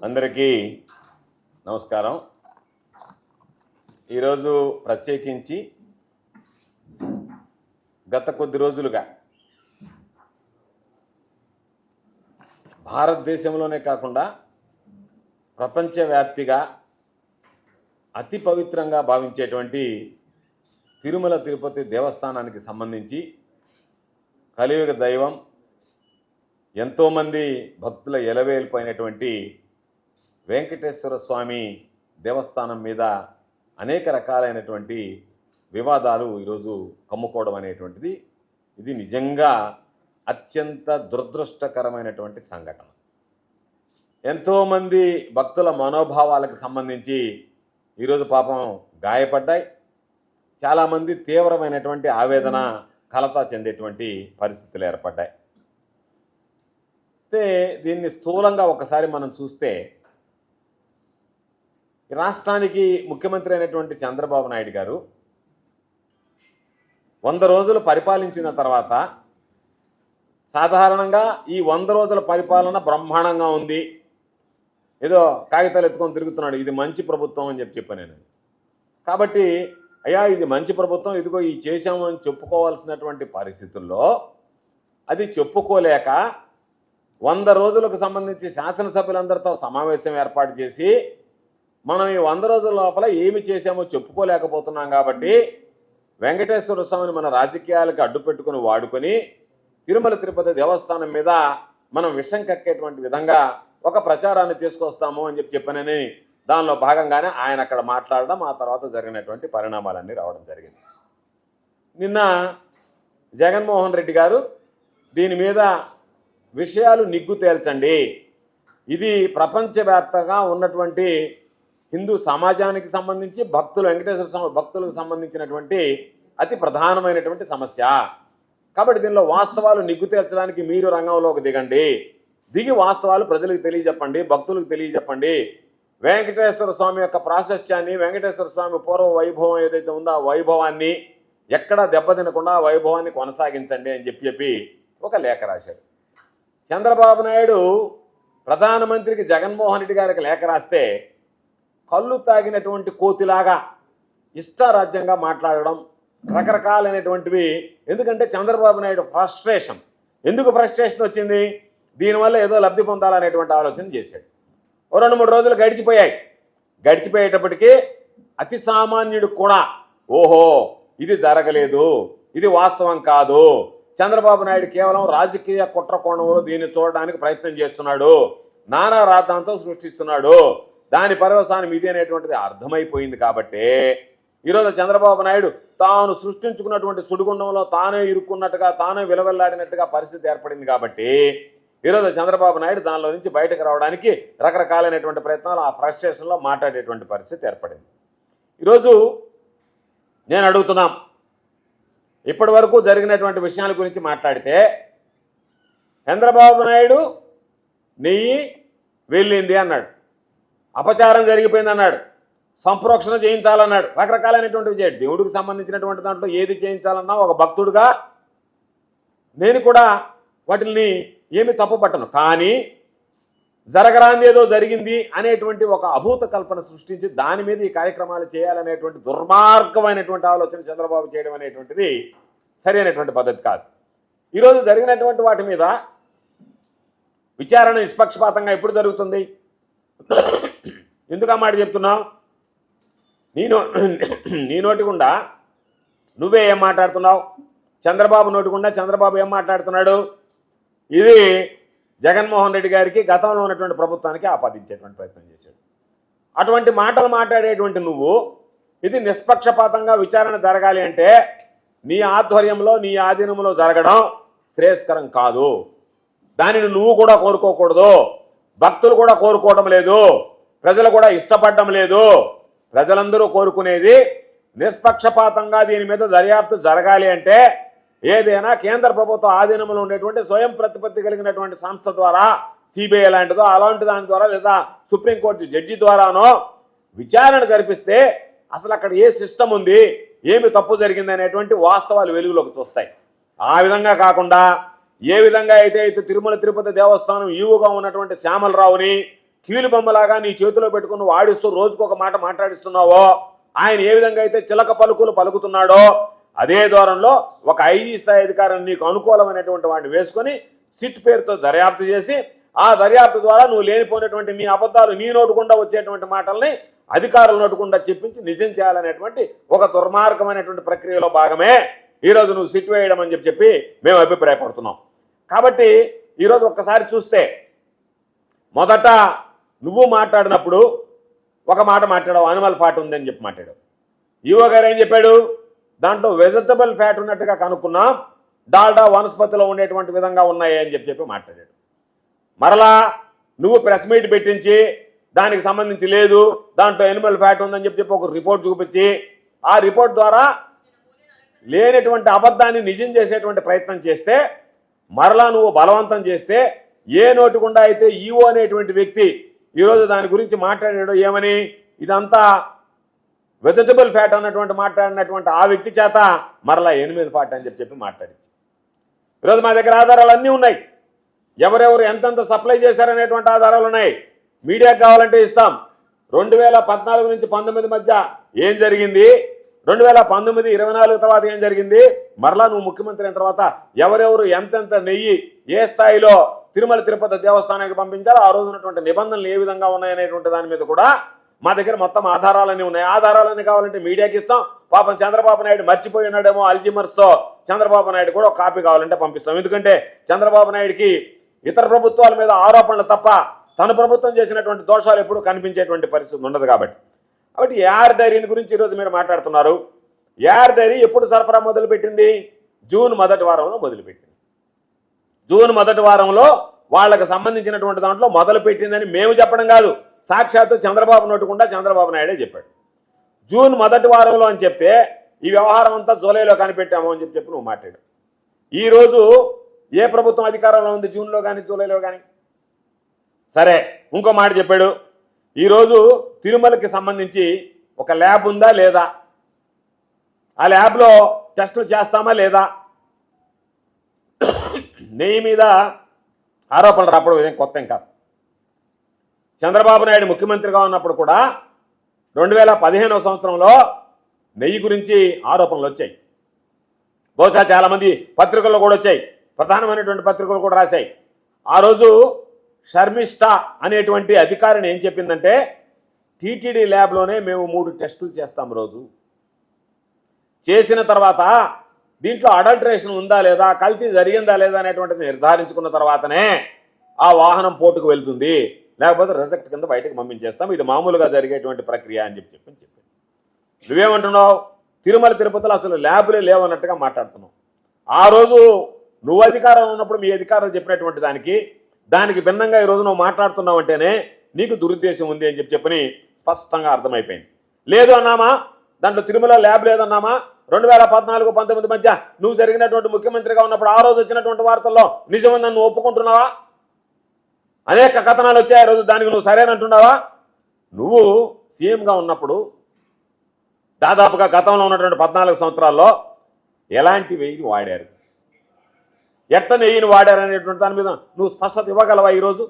అందరికీ నమస్కారం. ఈరోజు ప్రత్యేకించి గత కొద్ది రోజులుగా భారతదేశంలోనే కాకుండా ప్రపంచవ్యాప్తిగా అతి పవిత్రంగా భావించేటువంటి తిరుమల తిరుపతి దేవస్థానానికి సంబంధించి కలియుగ దైవం ఎంతోమంది భక్తుల ఎలవేలిపోయినటువంటి వెంకటేశ్వర స్వామి దేవస్థానం మీద అనేక రకాలైనటువంటి వివాదాలు ఈరోజు కమ్ముకోవడం అనేటువంటిది. ఇది నిజంగా అత్యంత దురదృష్టకరమైనటువంటి సంఘటన. ఎంతోమంది భక్తుల మనోభావాలకు సంబంధించి ఈరోజు పాపం గాయపడ్డాయి. చాలామంది తీవ్రమైనటువంటి ఆవేదన కలత చెందేటువంటి పరిస్థితులు ఏర్పడ్డాయి. అయితే దీన్ని స్థూలంగా ఒకసారి మనం చూస్తే రాష్ట్రానికి ముఖ్యమంత్రి అయినటువంటి చంద్రబాబు నాయుడు గారు వంద రోజులు పరిపాలించిన తర్వాత సాధారణంగా ఈ వంద రోజుల పరిపాలన బ్రహ్మాండంగా ఉంది. ఏదో కాగితాలు ఎత్తుకొని తిరుగుతున్నాడు ఇది మంచి ప్రభుత్వం అని చెప్పి చెప్పాను నేను. కాబట్టి అయ్యా ఇది మంచి ప్రభుత్వం ఇదిగో ఈ చేశాము అని చెప్పుకోవాల్సినటువంటి పరిస్థితుల్లో అది చెప్పుకోలేక వంద రోజులకు సంబంధించి శాసనసభ్యులందరితో సమావేశం ఏర్పాటు చేసి మనం ఈ వంద రోజుల లోపల ఏమి చేశామో చెప్పుకోలేకపోతున్నాం కాబట్టి వెంకటేశ్వర స్వామిని మన రాజకీయాలకు అడ్డు పెట్టుకుని వాడుకొని తిరుమల తిరుపతి దేవస్థానం మీద మనం విషం కక్కేటువంటి విధంగా ఒక ప్రచారాన్ని తీసుకొస్తాము అని చెప్పి చెప్పానని దానిలో భాగంగానే ఆయన అక్కడ మాట్లాడడం ఆ తర్వాత జరిగినటువంటి పరిణామాలన్నీ రావడం జరిగింది. నిన్న జగన్మోహన్ రెడ్డి గారు దీని మీద విషయాలు నిగ్గు తేల్చండి. ఇది ప్రపంచవ్యాప్తంగా ఉన్నటువంటి హిందూ సమాజానికి సంబంధించి భక్తులు వెంకటేశ్వర స్వామి భక్తులకు సంబంధించినటువంటి అతి ప్రధానమైనటువంటి సమస్య. కాబట్టి దీనిలో వాస్తవాలు నిగ్గు తేల్చడానికి మీరు రంగంలోకి దిగండి. దిగి వాస్తవాలు ప్రజలకు తెలియజెప్పండి భక్తులకు తెలియజెప్పండి. వెంకటేశ్వర స్వామి యొక్క ప్రాశస్త్యాన్ని వెంకటేశ్వర స్వామి పూర్వ వైభవం ఏదైతే ఉందో ఆ వైభవాన్ని ఎక్కడా దెబ్బతినకుండా ఆ వైభవాన్ని కొనసాగించండి అని చెప్పి చెప్పి ఒక లేఖ రాశారు. చంద్రబాబు నాయుడు ప్రధానమంత్రికి జగన్మోహన్ రెడ్డి గారికి లేఖ రాస్తే కళ్ళు తాగినటువంటి కోతిలాగా ఇష్టారాజ్యంగా మాట్లాడడం రకరకాలైనటువంటివి. ఎందుకంటే చంద్రబాబు నాయుడు ఫ్రస్ట్రేషన్. ఎందుకు ఫ్రస్ట్రేషన్ వచ్చింది? దీనివల్ల ఏదో లబ్ధి పొందాలనేటువంటి ఆలోచన చేశాడు. ఓ రెండు మూడు రోజులు గడిచిపోయాయి. గడిచిపోయేటప్పటికీ అతి సామాన్యుడు కూడా ఓహో ఇది జరగలేదు ఇది వాస్తవం కాదు. చంద్రబాబు నాయుడు కేవలం రాజకీయ కుట్ర కోణంలో దీన్ని చూడడానికి ప్రయత్నం చేస్తున్నాడు. నానా రాద్ధాంతో సృష్టిస్తున్నాడు. దాని పర్యవసానం ఇది అనేటువంటిది అర్థమైపోయింది కాబట్టి ఈరోజు చంద్రబాబు నాయుడు తాను సృష్టించుకున్నటువంటి సుడిగుండంలో తానే ఇరుక్కున్నట్టుగా తానే విలవెల్లాడినట్టుగా పరిస్థితి ఏర్పడింది కాబట్టి ఈరోజు చంద్రబాబు నాయుడు దానిలో నుంచి బయటకు రావడానికి రకరకాలైనటువంటి ప్రయత్నాలు ఆ ఫ్రస్ట్రేషన్లో మాట్లాడేటువంటి పరిస్థితి ఏర్పడింది. ఈరోజు నేను అడుగుతున్నాం ఇప్పటి వరకు జరిగినటువంటి విషయాల గురించి మాట్లాడితే చంద్రబాబు నాయుడు నెయ్యి వెళ్ళింది అన్నాడు. అపచారం జరిగిపోయింది అన్నాడు సంప్రోక్షణ చేయించాలన్నాడు. రకరకాలైనటువంటివి చేయడు దేవుడికి సంబంధించినటువంటి దాంట్లో ఏది చేయించాలన్నా ఒక భక్తుడుగా నేను కూడా వాటిని ఏమి తప్పుపట్టను. కానీ జరగరాంది ఏదో జరిగింది అనేటువంటి ఒక అభూత కల్పన సృష్టించి దాని మీద ఈ కార్యక్రమాలు చేయాలనేటువంటి దుర్మార్గమైనటువంటి ఆలోచన చంద్రబాబు చేయడం అనేటువంటిది సరైనటువంటి పద్ధతి కాదు. ఈరోజు జరిగినటువంటి వాటి మీద విచారణ నిష్పక్షపాతంగా ఎప్పుడు జరుగుతుంది? ఎందుకు ఆ మాట చెప్తున్నావు నీ నో నీ నోటి గుండా నువ్వే ఏం మాట్లాడుతున్నావు? చంద్రబాబు నోటి గుండా చంద్రబాబు ఏం మాట్లాడుతున్నాడు? ఇది జగన్మోహన్ రెడ్డి గారికి గతంలో ఉన్నటువంటి ప్రభుత్వానికి ఆపాదించేటువంటి ప్రయత్నం చేశాడు. అటువంటి మాటలు మాట్లాడేటువంటి నువ్వు ఇది నిష్పక్షపాతంగా విచారణ జరగాలి అంటే నీ ఆధ్వర్యంలో నీ ఆధీనంలో జరగడం శ్రేయస్కరం కాదు. దానిని నువ్వు కూడా కోరుకోకూడదు. భక్తులు కూడా కోరుకోవడం లేదు. ప్రజలు కూడా ఇష్టపడడం లేదు. ప్రజలందరూ కోరుకునేది నిష్పక్షపాతంగా దీని మీద దర్యాప్తు జరగాలి అంటే ఏదైనా కేంద్ర ప్రభుత్వ ఆధీనంలో ఉండేటువంటి స్వయం ప్రతిపత్తి కలిగినటువంటి సంస్థ ద్వారా సిబిఐ లాంటిదో అలాంటి దాని ద్వారా లేదా సుప్రీంకోర్టు జడ్జి ద్వారానో విచారణ జరిపిస్తే అసలు అక్కడ ఏ సిస్టమ్ ఉంది ఏమి తప్పు జరిగింది అనేటువంటి వాస్తవాలు వెలుగులోకి చూస్తాయి. ఆ విధంగా కాకుండా ఏ విధంగా అయితే అయితే తిరుమల తిరుపతి దేవస్థానం ఈవుగా ఉన్నటువంటి శ్యామలరావుని కీలు బొమ్మలాగా నీ చేతిలో పెట్టుకుని వాడిస్తూ రోజుకు ఒక మాట మాట్లాడిస్తున్నావో ఆయన ఏ విధంగా అయితే చిలక పలుకులు పలుకుతున్నాడో అదే దూరంలో ఒక ఐజీ స్థాయి అధికారిని నీకు అనుకూలమైనటువంటి వాడిని వేసుకొని సిట్ పేరుతో దర్యాప్తు చేసి ఆ దర్యాప్తు ద్వారా నువ్వు లేనిపోయినటువంటి నీ అబద్ధాలు నీ నోటుకుండా వచ్చేటువంటి మాటల్ని అధికారుల నోటుకుండా చెప్పించి నిజం చేయాలనేటువంటి ఒక దుర్మార్గమైనటువంటి ప్రక్రియలో భాగమే. ఈరోజు నువ్వు సిట్ వేయడం అని చెప్పి చెప్పి మేము అభిప్రాయపడుతున్నాం. కాబట్టి ఈరోజు ఒక్కసారి చూస్తే మొదట నువ్వు మాట్లాడినప్పుడు ఒక మాట మాట్లాడావు అనిమల్ ఫ్యాట్ ఉందని చెప్పి మాట్లాడావు. ఈవో గారు ఏం చెప్పాడు? దాంట్లో వెజిటబుల్ ఫ్యాట్ ఉన్నట్టుగా కనుక్కున్నాం డాల్డా వనస్పతిలో ఉండేటువంటి విధంగా ఉన్నాయి అని చెప్పి చెప్పి మాట్లాడాడు. మరలా నువ్వు ప్రెస్ మీట్ పెట్టించి దానికి సంబంధించి లేదు దాంట్లో ఎనిమల్ ఫ్యాట్ ఉందని చెప్పి చెప్పి ఒక రిపోర్ట్ చూపించి ఆ రిపోర్ట్ ద్వారా లేనటువంటి అబద్ధాన్ని నిజం చేసేటువంటి ప్రయత్నం చేస్తే మరలా నువ్వు బలవంతం చేస్తే ఏ నోటికుండా అయితే ఈవో అనేటువంటి వ్యక్తి ఈరోజు దాని గురించి మాట్లాడాడు ఏమని? ఇదంతా వెజిటబుల్ ఫ్యాట్ అన్నటువంటి మాట్లాడినటువంటి ఆ వ్యక్తి చేత మరలా ఎనిమిది ఫ్యాట్ అని చెప్పి చెప్పి మాట్లాడింది. ఈరోజు మా దగ్గర ఆధారాలు అన్నీ ఉన్నాయి. ఎవరెవరు ఎంతెంత సప్లై చేశారనేటువంటి ఆధారాలు ఉన్నాయి. మీడియాకు కావాలంటే ఇస్తాం. రెండు వేల పద్నాలుగు నుంచి పంతొమ్మిది మధ్య ఏం జరిగింది? రెండు వేల పంతొమ్మిది ఇరవై నాలుగు తర్వాత ఏం జరిగింది? మరలా నువ్వు ముఖ్యమంత్రి అయిన తర్వాత ఎవరెవరు ఎంతెంత నెయ్యి ఏ స్థాయిలో తిరుమల తిరుపతి దేవస్థానానికి పంపించాలో ఆ రోజు ఉన్నటువంటి నిబంధనలు ఏ విధంగా ఉన్నాయనేటువంటి దాని మీద కూడా మా దగ్గర మొత్తం ఆధారాలన్నీ ఉన్నాయి. ఆధారాలన్నీ కావాలంటే మీడియాకి ఇస్తాం. పాపం చంద్రబాబు నాయుడు మర్చిపోయి ఉన్నాడేమో అల్జిమర్స్తో చంద్రబాబు నాయుడు కూడా ఒక కాపీ కావాలంటే పంపిస్తాం. ఎందుకంటే చంద్రబాబు నాయుడుకి ఇతర ప్రభుత్వాల మీద ఆరోపణలు తప్ప తన ప్రభుత్వం చేసినటువంటి దోషాలు ఎప్పుడూ కనిపించేటువంటి పరిస్థితి ఉండదు కాబట్టి. కాబట్టి ఏఆర్ డైరీని గురించి ఈరోజు మీరు మాట్లాడుతున్నారు. ఏఆర్ డైరీ ఎప్పుడు సరఫరా మొదలుపెట్టింది? జూన్ మొదటి వారంలో మొదలుపెట్టింది. జూన్ మొదటి వారంలో వాళ్ళకు సంబంధించినటువంటి దాంట్లో మొదలు పెట్టిందని మేము చెప్పడం కాదు. సాక్షాత్తు చంద్రబాబు నోటుకుండా చంద్రబాబు నాయుడే చెప్పాడు. జూన్ మొదటి వారంలో అని చెప్తే ఈ వ్యవహారం అంతా జూలైలో కనిపెట్టాము అని చెప్పి చెప్పి నువ్వు మాట్లాడు ఈరోజు ఏ ప్రభుత్వం అధికారంలో ఉంది జూన్లో కానీ జూలైలో కానీ సరే ఇంకో మాట చెప్పాడు. ఈరోజు తిరుమలకి సంబంధించి ఒక ల్యాబ్ ఉందా లేదా? ఆ ల్యాబ్లో టెస్టులు చేస్తామా లేదా? నెయ్యి మీద ఆరోపణలు రాపడం ఇదేం కొత్త ఇంకా చంద్రబాబు నాయుడు ముఖ్యమంత్రిగా ఉన్నప్పుడు కూడా రెండు వేల పదిహేనవ సంవత్సరంలో నెయ్యి గురించి ఆరోపణలు వచ్చాయి. బహుశా చాలామంది పత్రికల్లో కూడా వచ్చాయి. ప్రధానమైనటువంటి పత్రికలు కూడా రాశాయి. ఆ రోజు షర్మిష్ట అనేటువంటి అధికారిని ఏం చెప్పిందంటే టీటీడీ ల్యాబ్లోనే మేము మూడు టెస్టులు చేస్తాం రోజు. చేసిన తర్వాత దీంట్లో అడల్టరేషన్ ఉందా లేదా కల్తీ జరిగిందా లేదా అనేటువంటిది నిర్ధారించుకున్న తర్వాతనే ఆ వాహనం పోటుకు వెళ్తుంది. లేకపోతే రిజెక్ట్ కింద బయటకు పంపించేస్తాం. ఇది మామూలుగా జరిగేటువంటి ప్రక్రియ అని చెప్పి చెప్పని చెప్పి. నువ్వేమంటున్నావు? తిరుమల తిరుపతిలో అసలు ల్యాబులే లేవన్నట్టుగా మాట్లాడుతున్నావు. ఆ రోజు నువ్వు అధికారం ఉన్నప్పుడు మీ అధికారులు చెప్పినటువంటి దానికి దానికి భిన్నంగా ఈ రోజు నువ్వు మాట్లాడుతున్నావు అంటేనే నీకు దురుద్దేశం ఉంది అని చెప్పి చెప్పని స్పష్టంగా అర్థమైపోయింది. లేదు అన్నామా? దాంట్లో తిరుమల ల్యాబ్ లేదన్నామా? రెండు వేల పద్నాలుగు పంతొమ్మిది మధ్య నువ్వు జరిగినటువంటి ముఖ్యమంత్రిగా ఉన్నప్పుడు ఆ రోజు వచ్చినటువంటి వార్తల్లో నిజమని నన్ను ఒప్పుకుంటున్నావా? అనేక కథనాలు వచ్చాయి ఆ రోజు దానికి నువ్వు సరేనంటున్నావా నువ్వు సీఎంగా ఉన్నప్పుడు దాదాపుగా గతంలో ఉన్నటువంటి పద్నాలుగు సంవత్సరాల్లో ఎలాంటి వెయ్యి వాడారు? ఎట్ట నెయ్యిని వాడారు అనేటువంటి దాని మీద నువ్వు స్పష్టత ఇవ్వగలవా ఈరోజు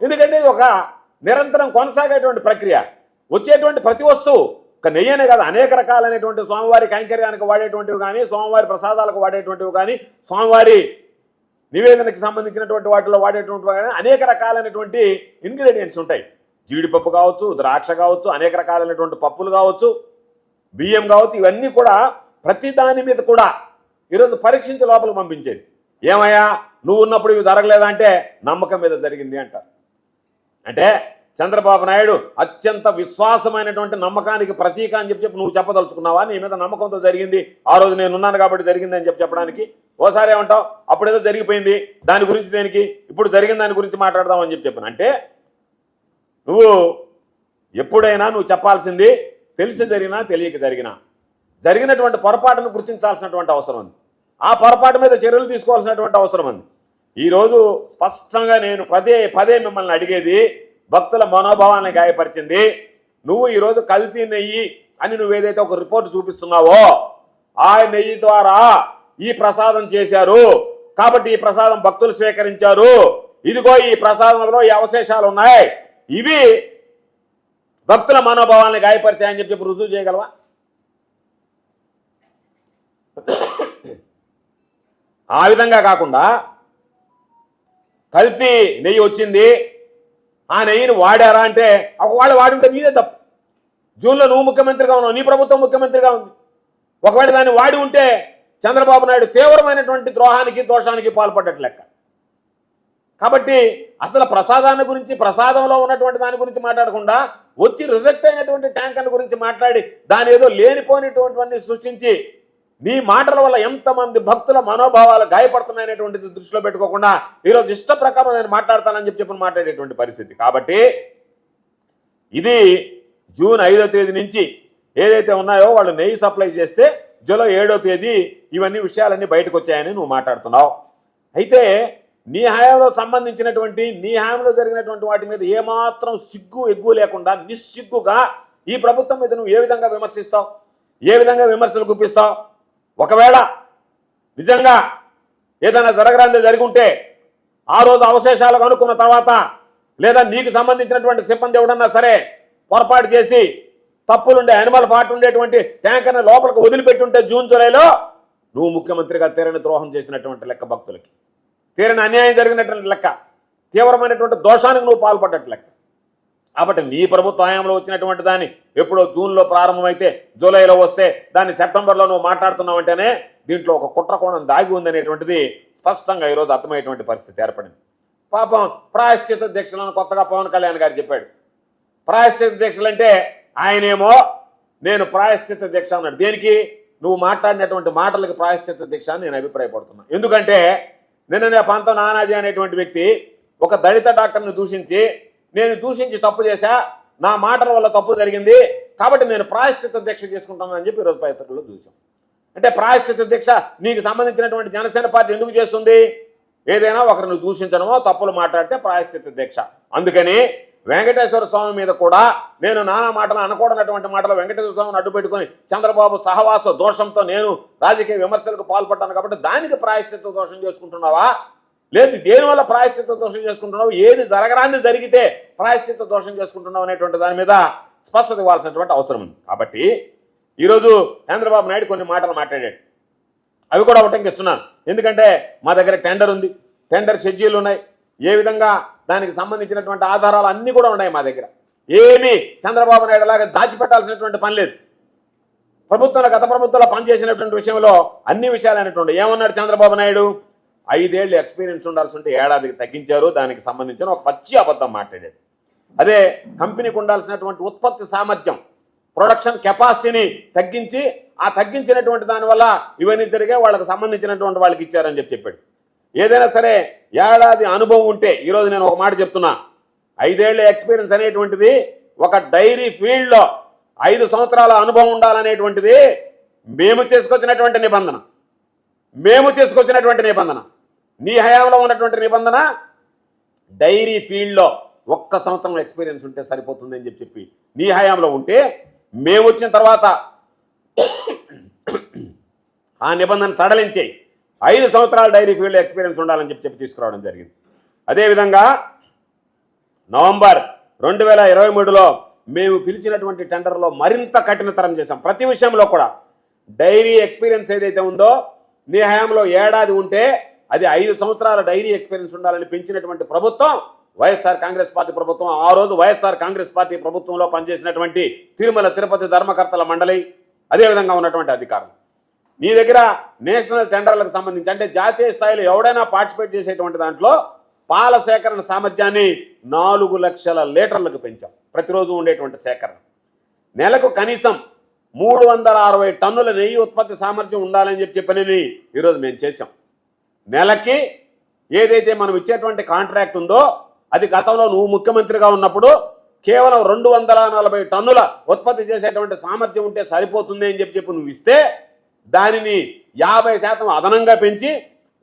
ఎందుకంటే ఇది ఒక నిరంతరం కొనసాగేటువంటి ప్రక్రియ. వచ్చేటువంటి ప్రతి వస్తువు ఒక నెయ్యనే కాదు అనేక రకాలైనటువంటి స్వామివారి కైంకర్యానికి వాడేటువంటివి కానీ స్వామివారి ప్రసాదాలకు వాడేటువంటివి కానీ స్వామివారి నివేదనకి సంబంధించినటువంటి వాటిలో వాడేటువంటి కానీ అనేక రకాలైనటువంటి ఇంగ్రీడియంట్స్ ఉంటాయి. జీడిపప్పు కావచ్చు ద్రాక్ష కావచ్చు అనేక రకాలైనటువంటి పప్పులు కావచ్చు బియ్యం కావచ్చు ఇవన్నీ కూడా ప్రతి దాని మీద కూడా ఈరోజు పరీక్షించి లోపలికి పంపించేది. ఏమయ్యా నువ్వు ఉన్నప్పుడు ఇవి జరగలేదంటే నమ్మకం మీద జరిగింది అంటారు. అంటే చంద్రబాబు నాయుడు అత్యంత విశ్వాసమైనటువంటి నమ్మకానికి ప్రతీక అని చెప్పి చెప్పి నువ్వు చెప్పదలుచుకున్నావా? నీ మీద నమ్మకంతో జరిగింది. ఆ రోజు నేను ఉన్నాను కాబట్టి జరిగింది అని చెప్పి చెప్పడానికి. ఓసారి ఏమంటావు? అప్పుడేదో జరిగిపోయింది. దాని గురించి దేనికి? ఇప్పుడు జరిగిన దాని గురించి మాట్లాడదామని చెప్పి చెప్పాను. అంటే నువ్వు ఎప్పుడైనా నువ్వు చెప్పాల్సింది తెలిసి జరిగినా తెలియక జరిగినా. జరిగినటువంటి పొరపాటును గుర్తించాల్సినటువంటి అవసరం ఉంది. ఆ పొరపాటు మీద చర్యలు తీసుకోవాల్సినటువంటి అవసరం ఉంది. ఈరోజు స్పష్టంగా నేను పదే పదే మిమ్మల్ని అడిగేది భక్తుల మనోభావాన్ని గాయపరిచింది. నువ్వు ఈరోజు కల్తీ నెయ్యి అని నువ్వు ఏదైతే ఒక రిపోర్ట్ చూపిస్తున్నావో ఆ నెయ్యి ద్వారా ఈ ప్రసాదం చేశారు. కాబట్టి ఈ ప్రసాదం భక్తులు స్వీకరించారు. ఇదిగో ఈ ప్రసాదంలో ఈ అవశేషాలు ఉన్నాయి. ఇవి భక్తుల మనోభావాన్ని గాయపరిచాయని చెప్పి రుజువు చేయగలవా? ఆ విధంగా కాకుండా కల్తీ నెయ్యి వచ్చింది. ఆ నెయ్యిని వాడారా అంటే ఒకవేళ వాడుంటే మీదే తప్పు. జూన్లో నువ్వు ముఖ్యమంత్రిగా ఉన్నావు నీ ప్రభుత్వం ముఖ్యమంత్రిగా ఉంది. ఒకవేళ దాన్ని వాడి ఉంటే చంద్రబాబు నాయుడు తీవ్రమైనటువంటి ద్రోహానికి దోషానికి పాల్పడ్డట్టు లెక్క. కాబట్టి అసలు ప్రసాదాన్ని గురించి ప్రసాదంలో ఉన్నటువంటి దాని గురించి మాట్లాడకుండా వచ్చి రిజెక్ట్ అయినటువంటి ట్యాంకర్ గురించి మాట్లాడి దాని ఏదో లేనిపోయినటువంటివన్నీ సృష్టించి నీ మాటల వల్ల ఎంతమంది భక్తుల మనోభావాలు గాయపడుతున్నాయనేటువంటిది దృష్టిలో పెట్టుకోకుండా ఈరోజు ఇష్ట ప్రకారం నేను మాట్లాడతానని చెప్పి చెప్పి మాట్లాడేటువంటి పరిస్థితి. కాబట్టి ఇది జూన్ ఐదో తేదీ నుంచి ఏదైతే ఉన్నాయో వాళ్ళు నెయ్యి సప్లై చేస్తే జూలై ఏడో తేదీ ఇవన్నీ విషయాలన్నీ బయటకు వచ్చాయని నువ్వు మాట్లాడుతున్నావు. అయితే నీ హయాంలో సంబంధించినటువంటి నీ హయాంలో జరిగినటువంటి వాటి మీద ఏమాత్రం సిగ్గు ఎగ్గు లేకుండా నిస్సిగ్గుగా ఈ ప్రభుత్వం మీద నువ్వు ఏ విధంగా విమర్శిస్తావు? ఏ విధంగా విమర్శలు గుప్పిస్తావు? ఒకవేళ నిజంగా ఏదైనా జరగరాంది జరిగి ఉంటే ఆ రోజు అవశేషాలు కనుక్కున్న తర్వాత లేదా నీకు సంబంధించినటువంటి సిబ్బంది ఎవడన్నా సరే పొరపాటు చేసి తప్పులుండే యానిమల్ ఫాట్ ఉండేటువంటి ట్యాంకర్ని లోపలికి వదిలిపెట్టుంటే జూన్ జూలైలో నువ్వు ముఖ్యమంత్రిగా తీరని ద్రోహం చేసినటువంటి లెక్క భక్తులకి. తీరని అన్యాయం జరిగినటువంటి లెక్క. తీవ్రమైనటువంటి దోషానికి నువ్వు పాల్పడ్డట్టు లెక్క. కాబట్టి నీ ప్రభుత్వ హయాంలో వచ్చినటువంటి దాన్ని ఎప్పుడో జూన్లో ప్రారంభమైతే జూలైలో వస్తే దాన్ని సెప్టెంబర్లో నువ్వు మాట్లాడుతున్నావంటేనే దీంట్లో ఒక కుట్రకోణం దాగి ఉందనేటువంటిది స్పష్టంగా ఈరోజు అర్థమయ్యేటువంటి పరిస్థితి ఏర్పడింది. పాపం ప్రాయశ్చిత దీక్షలను కొత్తగా పవన్ కళ్యాణ్ గారు చెప్పాడు. ప్రాయశ్చిత దీక్షలు అంటే ఆయనేమో నేను ప్రాయశ్చిత దీక్ష అన్నాడు. దేనికి? నువ్వు మాట్లాడినటువంటి మాటలకు ప్రాయశ్చిత దీక్ష అని నేను అభిప్రాయపడుతున్నాను ఎందుకంటే నిన్న పంత నానాజీ అనేటువంటి వ్యక్తి ఒక దళిత డాక్టర్ని దూషించి నేను దూషించి తప్పు చేశా నా మాటల వల్ల తప్పు జరిగింది కాబట్టి నేను ప్రాయశ్చిత దీక్ష చేసుకుంటానని చెప్పి ఈరోజు పత్రికలో చూసాం అంటే ప్రాయశ్చిత దీక్ష నీకు సంబంధించినటువంటి జనసేన పార్టీ ఎందుకు చేస్తుంది? ఏదైనా ఒకరిని దూషించడమో తప్పులు మాట్లాడితే ప్రాయశ్చిత దీక్ష. అందుకని వెంకటేశ్వర స్వామి మీద కూడా నేను నానా మాటలు అనకూడనటువంటి మాటలు వెంకటేశ్వర స్వామిని అడ్డుపెట్టుకుని చంద్రబాబు సహవాస దోషంతో నేను రాజకీయ విమర్శలకు పాల్పడ్డాను కాబట్టి దానికి ప్రాయశ్చిత్త దోషం చేసుకుంటున్నావా? లేదు దేనివల్ల ప్రాయశ్చిత్త దోషం చేసుకుంటున్నావు? ఏది జరగరాంది జరిగితే ప్రాయశ్చిత్త దోషం చేసుకుంటున్నావు అనేటువంటి దాని మీద స్పష్టత ఇవ్వాల్సినటువంటి అవసరం ఉంది. కాబట్టి ఈరోజు చంద్రబాబు నాయుడు కొన్ని మాటలు మాట్లాడాడు. అవి కూడా ఉటంకిస్తున్నాను ఎందుకంటే మా దగ్గర టెండర్ ఉంది. టెండర్ షెడ్యూల్ ఉన్నాయి. ఏ విధంగా దానికి సంబంధించినటువంటి ఆధారాలు అన్నీ కూడా ఉన్నాయి మా దగ్గర. ఏమీ చంద్రబాబు నాయుడు లాగా దాచిపెట్టాల్సినటువంటి పని లేదు. ప్రభుత్వంలో గత ప్రభుత్వంలో పనిచేసినటువంటి విషయంలో అన్ని విషయాలు అనేటువంటి ఏమన్నాడు చంద్రబాబు నాయుడు? ఐదేళ్ళు ఎక్స్పీరియన్స్ ఉండాల్సి ఉంటే ఏడాదికి తగ్గించారు దానికి సంబంధించిన ఒక పచ్చి అబద్ధం మాట్లాడాడు. అదే కంపెనీకి ఉండాల్సినటువంటి ఉత్పత్తి సామర్థ్యం ప్రొడక్షన్ కెపాసిటీని తగ్గించి ఆ తగ్గించినటువంటి దానివల్ల ఇవన్నీ జరిగే వాళ్ళకి సంబంధించినటువంటి వాళ్ళకి ఇచ్చారని చెప్పి చెప్పాడు. ఏదైనా సరే ఏడాది అనుభవం ఉంటే ఈరోజు నేను ఒక మాట చెప్తున్నా. ఐదేళ్ళ ఎక్స్పీరియన్స్ అనేటువంటిది ఒక డైరీ ఫీల్డ్లో ఐదు సంవత్సరాల అనుభవం ఉండాలనేటువంటిది మేము తీసుకొచ్చినటువంటి నిబంధన. మేము తీసుకొచ్చినటువంటి నిబంధన. నీ హయాంలో ఉన్నటువంటి నిబంధన డైరీ ఫీల్డ్లో ఒక్క సంవత్సరం ఎక్స్పీరియన్స్ ఉంటే సరిపోతుంది అని చెప్పి చెప్పి నీ హయాంలో ఉంటే మేము వచ్చిన తర్వాత ఆ నిబంధన సడలించేయి ఐదు సంవత్సరాల డైరీ ఫీల్డ్ ఎక్స్పీరియన్స్ ఉండాలని చెప్పి చెప్పి తీసుకురావడం జరిగింది. అదేవిధంగా నవంబర్ రెండు వేల ఇరవై మూడులో మేము పిలిచినటువంటి టెండర్లో మరింత కఠినతరం చేశాం. ప్రతి విషయంలో కూడా డైరీ ఎక్స్పీరియన్స్ ఏదైతే ఉందో నీ హయాంలో ఏడాది ఉంటే అది ఐదు సంవత్సరాల డైరీ ఎక్స్పీరియన్స్ ఉండాలని పెంచినటువంటి ప్రభుత్వం వైఎస్ఆర్ కాంగ్రెస్ పార్టీ ప్రభుత్వం ఆ రోజు వైఎస్ఆర్ కాంగ్రెస్ పార్టీ ప్రభుత్వంలో పనిచేసినటువంటి తిరుమల తిరుపతి ధర్మకర్తల మండలి అదేవిధంగా ఉన్నటువంటి అధికారులు. నీ దగ్గర నేషనల్ టెండర్లకు సంబంధించి అంటే జాతీయ స్థాయిలో ఎవడైనా పార్టిసిపేట్ చేసేటువంటి దాంట్లో పాల సేకరణ సామర్థ్యాన్ని నాలుగు లక్షల లీటర్లకు పెంచాం. ప్రతిరోజు ఉండేటువంటి సేకరణ. నెలకు కనీసం మూడు వందల అరవై టన్నుల నెయ్యి ఉత్పత్తి సామర్థ్యం ఉండాలని చెప్పి చెప్పనని ఈరోజు మేము చేశాం. నెలకి ఏదైతే మనం ఇచ్చేటువంటి కాంట్రాక్ట్ ఉందో అది గతంలో నువ్వు ముఖ్యమంత్రిగా ఉన్నప్పుడు కేవలం రెండు వందల నలభై టన్నుల ఉత్పత్తి చేసేటువంటి సామర్థ్యం ఉంటే సరిపోతుంది అని చెప్పి చెప్పి నువ్వు ఇస్తే దానిని యాభై శాతం అదనంగా పెంచి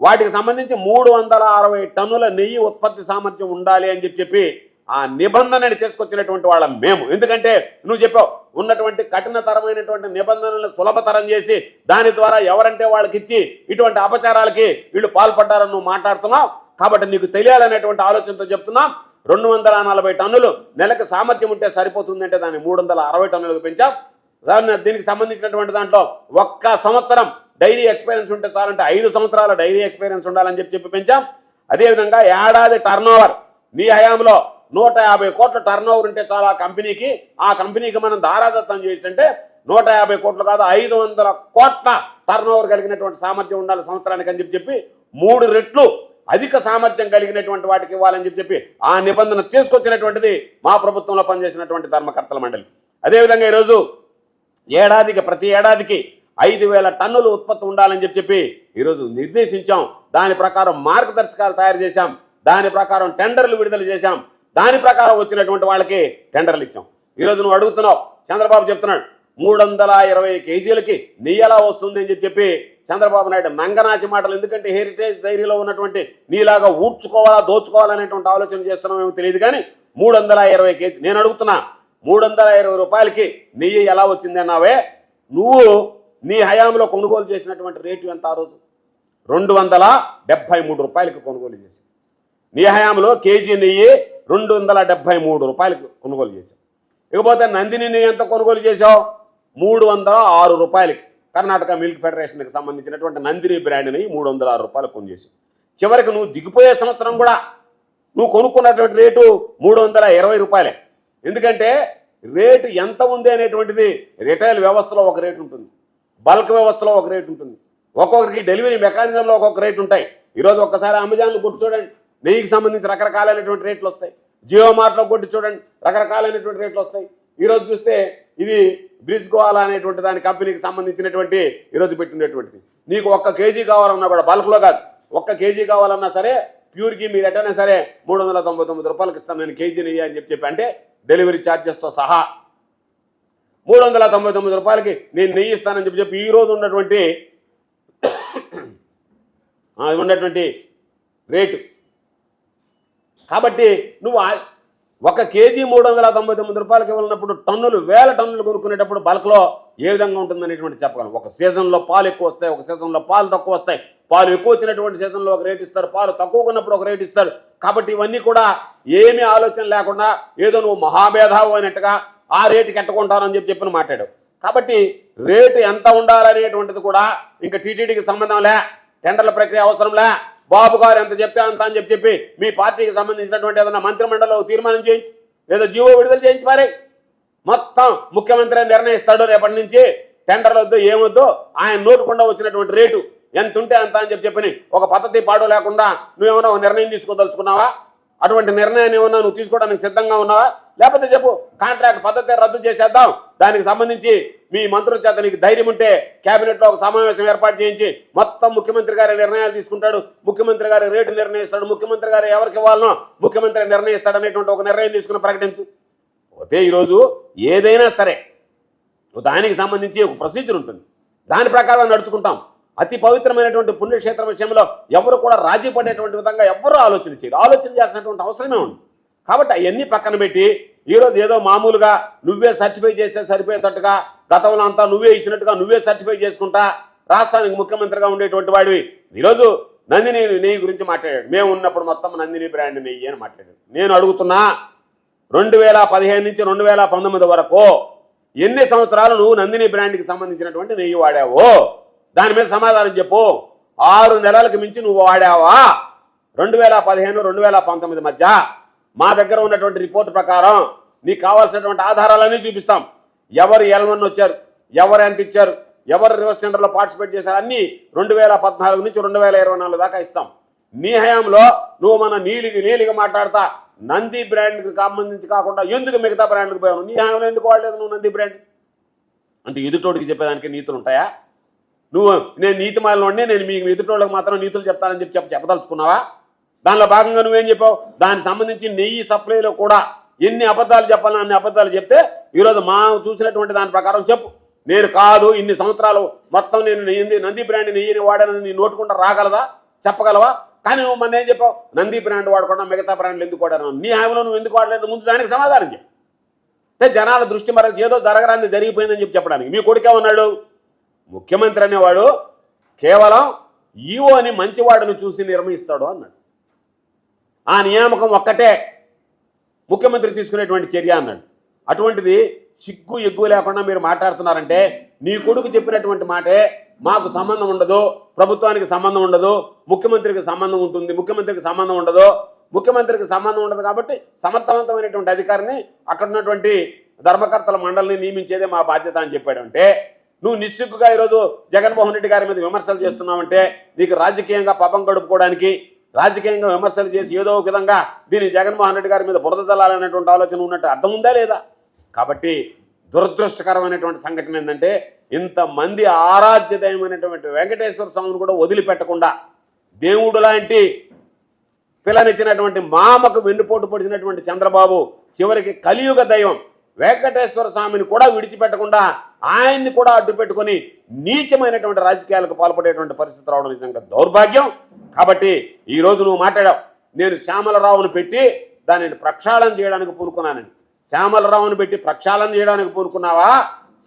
వాటికి సంబంధించి మూడు వందల అరవై టన్నుల నెయ్యి ఉత్పత్తి సామర్థ్యం ఉండాలి అని చెప్పి చెప్పి ఆ నిబంధనని తీసుకొచ్చినటువంటి వాళ్ళం మేము. ఎందుకంటే నువ్వు చెప్పావు ఉన్నటువంటి కఠినతరమైనటువంటి నిబంధనలను సులభతరం చేసి దాని ద్వారా ఎవరంటే వాళ్ళకి ఇచ్చి ఇటువంటి అపచారాలకి వీళ్ళు పాల్పడ్డారని నువ్వు మాట్లాడుతున్నావు. కాబట్టి నీకు తెలియాలనేటువంటి ఆలోచనతో చెప్తున్నాం. రెండు వందల నలభై టన్నులు నెలకు సామర్థ్యం ఉంటే సరిపోతుందంటే దాన్ని మూడు వందల అరవై టన్నులకు పెంచాం. దాన్ని దీనికి సంబంధించినటువంటి దాంట్లో ఒక్క సంవత్సరం డైరీ ఎక్స్పీరియన్స్ ఉంటే చాలంటే ఐదు సంవత్సరాల డైరీ ఎక్స్పీరియన్స్ ఉండాలని చెప్పి చెప్పి పెంచాం. అదేవిధంగా ఏడాది టర్న్ నీ హయాంలో నూట యాభై కోట్ల టర్న్ ఉంటే చాలా కంపెనీకి. ఆ కంపెనీకి మనం ధారాదత్తం చేయించంటే నూట యాభై కోట్లు కాదు ఐదు వందల కోట్ల టర్న్ కలిగినటువంటి సామర్థ్యం ఉండాలి సంవత్సరానికి అని చెప్పి చెప్పి మూడు రెట్లు అధిక సామర్థ్యం కలిగినటువంటి వాటికి ఇవ్వాలని చెప్పి చెప్పి ఆ నిబంధన తీసుకొచ్చినటువంటిది మా ప్రభుత్వంలో పనిచేసినటువంటి ధర్మకర్తల మండలి. అదేవిధంగా ఈరోజు ఏడాదికి ప్రతి ఏడాదికి ఐదు వేల టన్నులు ఉత్పత్తి ఉండాలని చెప్పి చెప్పి ఈరోజు నిర్దేశించాం. దాని ప్రకారం మార్గదర్శకాలు తయారు చేశాం. దాని ప్రకారం టెండర్లు విడుదల చేశాం. దాని ప్రకారం వచ్చినటువంటి వాళ్ళకి టెండర్లు ఇచ్చాం. ఈరోజు నువ్వు అడుగుతున్నావు. చంద్రబాబు చెప్తున్నాడు మూడు వందల ఇరవై కేజీలకి నెయ్యి ఎలా వస్తుంది అని చెప్పి చంద్రబాబు నాయుడు నంగనాచి మాటలు. ఎందుకంటే హెరిటేజ్ డైరీలో ఉన్నటువంటి నీలాగా ఊడ్చుకోవాలా దోచుకోవాలనేటువంటి ఆలోచన చేస్తున్నామేమో తెలియదు కానీ మూడు వందల ఇరవై కేజీ నేను అడుగుతున్నా మూడు వందల ఇరవై రూపాయలకి నెయ్యి ఎలా వచ్చింది అన్నావే? నువ్వు నీ హయాంలో కొనుగోలు చేసినటువంటి రేటు ఎంత ఆ రోజు? రెండు వందల డెబ్బై మూడు రూపాయలకి కొనుగోలు చేసి. నీ హయాంలో కేజీ నెయ్యి రెండు వందల డెబ్బై మూడు రూపాయలకు కొనుగోలు చేశావు ఇకపోతే నందిని నువ్వు ఎంత కొనుగోలు చేశావు? మూడు వందల ఆరు రూపాయలకి. కర్ణాటక మిల్క్ ఫెడరేషన్కి సంబంధించినటువంటి నందిని బ్రాండ్ని మూడు వందల ఆరు రూపాయలకు కొని చేశావు. చివరికి నువ్వు దిగిపోయే సంవత్సరం కూడా నువ్వు కొనుక్కున్నటువంటి రేటు మూడు వందల ఇరవై రూపాయలే. ఎందుకంటే రేటు ఎంత ఉంది అనేటువంటిది రిటైల్ వ్యవస్థలో ఒక రేటు ఉంటుంది. బల్క్ వ్యవస్థలో ఒక రేటు ఉంటుంది. ఒక్కొక్కరికి డెలివరీ మెకానిజంలో ఒక్కొక్క రేటు ఉంటాయి. ఈరోజు ఒక్కసారి అమెజాన్లు గుర్తు చూడండి. నెయ్యికి సంబంధించి రకరకాలైనటువంటి రేట్లు వస్తాయి. జియో మార్ట్లో కొట్టి చూడండి రకరకాలైనటువంటి రేట్లు వస్తాయి. ఈరోజు చూస్తే ఇది బ్రిడ్జ్ గోవాలా అనేటువంటి దాని కంపెనీకి సంబంధించినటువంటి ఈరోజు పెట్టినటువంటిది. నీకు ఒక్క కేజీ కావాలన్నా కూడా బల్క్లో కాదు ఒక్క కేజీ కావాలన్నా సరే ప్యూర్కి మీరు ఎట్టైనా సరే మూడు వందల తొంభై తొమ్మిది రూపాయలకి ఇస్తాను నేను కేజీ నెయ్యి అని చెప్పి చెప్పి అంటే డెలివరీ ఛార్జెస్తో సహా మూడు వందల తొంభై తొమ్మిది రూపాయలకి నేను నెయ్యి ఇస్తానని చెప్పి చెప్పి ఈరోజు ఉన్నటువంటి ఉన్నటువంటి రేటు. కాబట్టి నువ్వు ఒక కేజీ మూడు వందల తొంభై తొమ్మిది రూపాయలకి వెళ్ళినప్పుడు టన్నులు వేల టన్నులు కొనుక్కునేటప్పుడు బల్క్లో ఏ విధంగా ఉంటుందనేటువంటి చెప్పగలను. ఒక సీజన్లో పాలు ఎక్కువ వస్తాయి ఒక సీజన్లో పాలు తక్కువ వస్తాయి. పాలు ఎక్కువ వచ్చినటువంటి సీజన్లో ఒక రేట్ ఇస్తారు పాలు తక్కువ ఉన్నప్పుడు ఒక రేట్ ఇస్తారు. కాబట్టి ఇవన్నీ కూడా ఏమీ ఆలోచన లేకుండా ఏదో నువ్వు మహాభేదావు అయినట్టుగా ఆ రేటుకి ఎట్టుకుంటానని చెప్పి చెప్పిన మాట్లాడావు. కాబట్టి రేటు ఎంత ఉండాలనేటువంటిది కూడా ఇంకా టీటీడీకి సంబంధం లే టెండర్ల ప్రక్రియ అవసరం లే. బాబు గారు ఎంత చెప్తే అంత అని చెప్పి చెప్పి మీ పార్టీకి సంబంధించినటువంటి ఏదైనా మంత్రిమండలిలో తీర్మానం చేయించి లేదా జీవో విడుదల చేయించి పారే మొత్తం ముఖ్యమంత్రి నిర్ణయిస్తాడు రేపటి నుంచి. టెండర్లు వద్దు ఏమొద్దు ఆయన నోటుకుండా వచ్చినటువంటి రేటు ఎంత ఉంటే అంత అని చెప్పి చెప్పని ఒక పద్ధతి పాడు లేకుండా నువ్వేమైనా ఒక నిర్ణయం తీసుకోదలుచుకున్నావా? అటువంటి నిర్ణయాన్ని ఏమన్నా నువ్వు తీసుకోవడానికి సిద్ధంగా ఉన్నావా? లేకపోతే చెప్పు కాంట్రాక్ట్ పద్ధతి రద్దు చేసేద్దాం. దానికి సంబంధించి మీ మంత్రుల చేత నీకు ధైర్యం ఉంటే కేబినెట్లో ఒక సమావేశం ఏర్పాటు చేయించి మొత్తం ముఖ్యమంత్రి గారి నిర్ణయాలు తీసుకుంటాడు. ముఖ్యమంత్రి గారి రేటు నిర్ణయిస్తాడు. ముఖ్యమంత్రి గారు ఎవరికి ఇవ్వాలనో ముఖ్యమంత్రి నిర్ణయిస్తాడు అనేటువంటి ఒక నిర్ణయం తీసుకుని ప్రకటించు. పోతే ఈరోజు ఏదైనా సరే దానికి సంబంధించి ఒక ప్రొసీజర్ ఉంటుంది. దాని ప్రకారం నడుచుకుంటాం. అతి పవిత్రమైనటువంటి పుణ్యక్షేత్రం విషయంలో ఎవరు కూడా రాజీ పడేటువంటి విధంగా ఎవ్వరూ ఆలోచన చేయరు. ఆలోచన చేయాల్సినటువంటి అవసరమే ఉంది. కాబట్టి అవన్నీ పక్కన పెట్టి ఈరోజు ఏదో మామూలుగా నువ్వే సర్టిఫై చేస్తే సరిపోయేటట్టుగా గతంలో అంతా నువ్వే ఇచ్చినట్టుగా నువ్వే సర్టిఫై చేసుకుంటా రాష్ట్రానికి ముఖ్యమంత్రిగా ఉండేటువంటి వాడివి. ఈరోజు నందిని నెయ్యి గురించి మాట్లాడాడు. మేము ఉన్నప్పుడు మొత్తం నందిని బ్రాండ్ నెయ్యి అని మాట్లాడాడు. నేను అడుగుతున్నా రెండు వేల పదిహేను నుంచి రెండు వేల పంతొమ్మిది వరకు ఎన్ని సంవత్సరాలు నువ్వు నందిని బ్రాండ్కి సంబంధించినటువంటి నెయ్యి వాడావో? దాని మీద సమాధానం చెప్పు. ఆరు నెలలకు మించి నువ్వు వాడావా? రెండు వేల పదిహేను రెండు వేల పంతొమ్మిది మధ్య మా దగ్గర ఉన్నటువంటి రిపోర్ట్ ప్రకారం నీకు కావాల్సినటువంటి ఆధారాలన్నీ చూపిస్తాం. ఎవరు ఎలవన్ వచ్చారు? ఎవరు ఎంత ఇచ్చారు? ఎవరు రివర్స్ సెంటర్లో పార్టిసిపేట్ చేశారు? అన్ని రెండు వేల పద్నాలుగు నుంచి రెండు వేల ఇరవై నాలుగు దాకా ఇస్తాం. నీ హయాంలో నువ్వు మన నీలిగి నీలిగా మాట్లాడతా. నంది బ్రాండ్కి సంబంధించి కాకుండా ఎందుకు మిగతా బ్రాండ్కి పోయావు? నీ హయాంలో ఎందుకు వాడలేదు నువ్వు నంది బ్రాండ్? అంటే ఎదుటోడికి చెప్పేదానికి నీతులు ఉంటాయా? నువ్వు నేను నీతి నీతిమాలలోనే నేను మీకు ఎదుటోళ్ళకి మాత్రం నీతులు చెప్తానని చెప్పి చెప్ప చెప్పదలుచుకున్నావా? దానిలో భాగంగా నువ్వేం చెప్పావు? దానికి సంబంధించి నెయ్యి సప్లైలో కూడా ఎన్ని అబద్ధాలు చెప్పాలని అన్ని అబద్ధాలు చెప్తే ఈరోజు మా చూసినటువంటి దాని ప్రకారం చెప్పు. నేను కాదు ఇన్ని సంవత్సరాలు మొత్తం నేను నెయ్యి నంది బ్రాండ్ నెయ్యిని వాడానని నీ నోటుకుంటా రాగలదా? చెప్పగలవా? కానీ నువ్వు మన ఏం చెప్పావు? నంది బ్రాండ్ వాడకుండా మిగతా బ్రాండ్లు ఎందుకు వాడాను నీ హామీలో నువ్వు ఎందుకు వాడలేదు? ముందు దానికి సమాధానం చెప్పు. అంటే జనాల దృష్టి మరొక ఏదో జరగరాన్ని జరిగిపోయిందని చెప్పి చెప్పడానికి. మీ కొడుకే ఉన్నాడు ముఖ్యమంత్రి అనేవాడు కేవలం ఈవో అని మంచివాడును చూసి నిర్ణయిస్తాడు అన్నాడు. ఆ నియామకం ఒక్కటే ముఖ్యమంత్రి తీసుకునేటువంటి చర్య అన్నాడు. అటువంటిది సిగ్గు ఎగ్గు లేకుండా మీరు మాట్లాడుతున్నారంటే నీ కొడుకు చెప్పినటువంటి మాటే మాకు సంబంధం ఉండదు ప్రభుత్వానికి సంబంధం ఉండదు ముఖ్యమంత్రికి సంబంధం ఉంటుంది ముఖ్యమంత్రికి సంబంధం ఉండదు. ముఖ్యమంత్రికి సంబంధం ఉండదు కాబట్టి సమర్థవంతమైనటువంటి అధికారిని అక్కడ ఉన్నటువంటి ధర్మకర్తల మండలిని నియమించేదే మా బాధ్యత అని చెప్పాడు అంటే నువ్వు నిస్సిగ్గుగా ఈరోజు జగన్మోహన్ రెడ్డి గారి మీద విమర్శలు చేస్తున్నావంటే నీకు రాజకీయంగా పపం గడుపుకోవడానికి రాజకీయంగా విమర్శలు చేసి ఏదో ఒక విధంగా దీన్ని జగన్మోహన్ రెడ్డి గారి మీద బురద చల్లాలనేటువంటి ఆలోచన ఉన్నట్టు అర్థం ఉందా లేదా? కాబట్టి దురదృష్టకరమైనటువంటి సంఘటన ఏంటంటే ఇంతమంది ఆరాధ్యదయమైనటువంటి వెంకటేశ్వర స్వామిని కూడా వదిలిపెట్టకుండా దేవుడు లాంటి పిల్లనిచ్చినటువంటి మామకు వెన్నుపోటు పొడిచినటువంటి చంద్రబాబు చివరికి కలియుగ దైవం వెంకటేశ్వర స్వామిని కూడా విడిచిపెట్టకుండా ఆయన్ని కూడా అడ్డు పెట్టుకొని నీచమైనటువంటి రాజకీయాలకు పాల్పడేటువంటి పరిస్థితి రావడం నిజంగా దౌర్భాగ్యం. కాబట్టి ఈ రోజు నువ్వు మాట్లాడావు. నేను శ్యామలరావును పెట్టి దానిని ప్రక్షాళన చేయడానికి పూనుకున్నానని. శ్యామలరావును పెట్టి ప్రక్షాళన చేయడానికి పూనుకున్నావా?